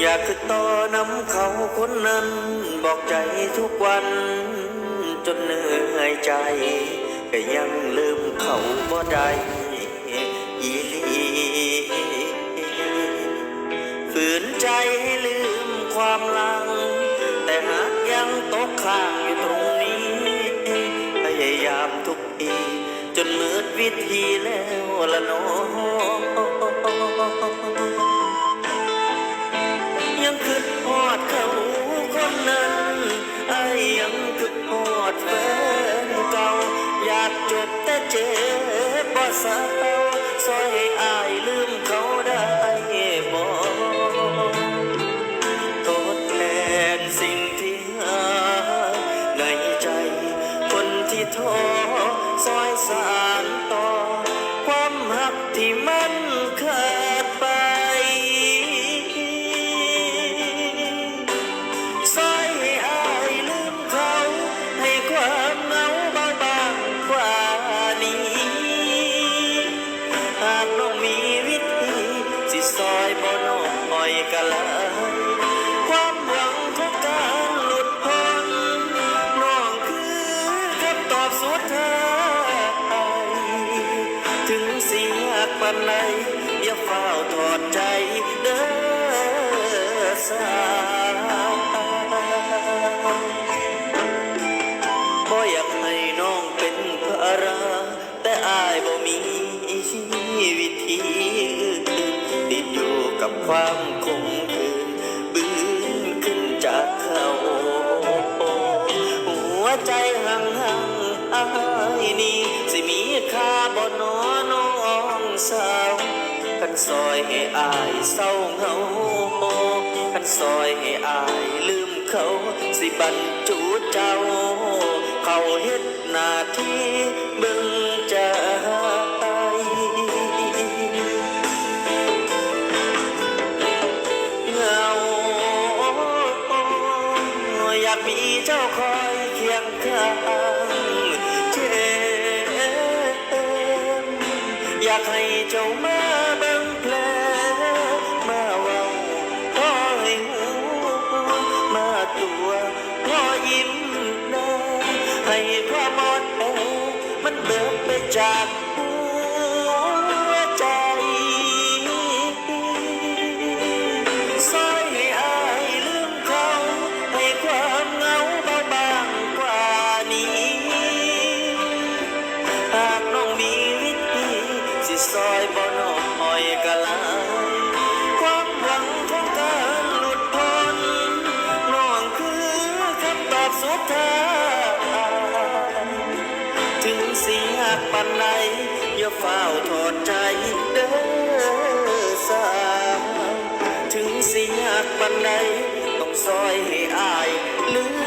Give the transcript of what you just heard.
คือต่อน้ำเขาคนนั้น บอกใจทุกวัน จนเหนื่อยใจก็ยังลืมเขาบ่ได้อีลีฝืนใจให้ลืมความลัง แต่หากยังตกข้างอยู่ตรงนี้ พยายามทุกทีจนมืดวิธีแล้วละน้อง ยังคิดฮอดเขาคนนั้นไอ้ยังคิดฮอดแฟนเก่า อยากจบแต่เจ็บบ่สาวซอยให้อายลืมเขาได้ ซอยบ่น้อยกะลายความหวังของการหลุดพ้นน้องคือคำตอบสุดท้ายถึงเสียากปานใดอย่าเฝ้าถอดใจเด้อสาวบ่อยากให้น้องเป็นภาระแต่อายบ่มีวิธี กับความคงคืนบื้นขึ้นจากเขาหัวใจห่างห่างอายนี่สิมีค่าบ่นอน้องสาวคันซอยให้อายเศร้าเหงาคันซอยให้อายลืมเขา สิบรรจุเจ้า เขาเฮ็ดหน้าที่เบิ่งใจเอยากมีเจ้าคอยเคียงข้างเจ็บอยากให้เจ้ามาบิ่งแผลมาเว้าพอให้หูมาตัวพอยิ้มได้ให้ความอ่อนแอมันเบิกไปจากำตอบสุดท้ายถึงสิยากปันใดอย่าเฝ้าถอดใจเด้อสาวถึงสิยากปันใดต้องซอยให้อายลืม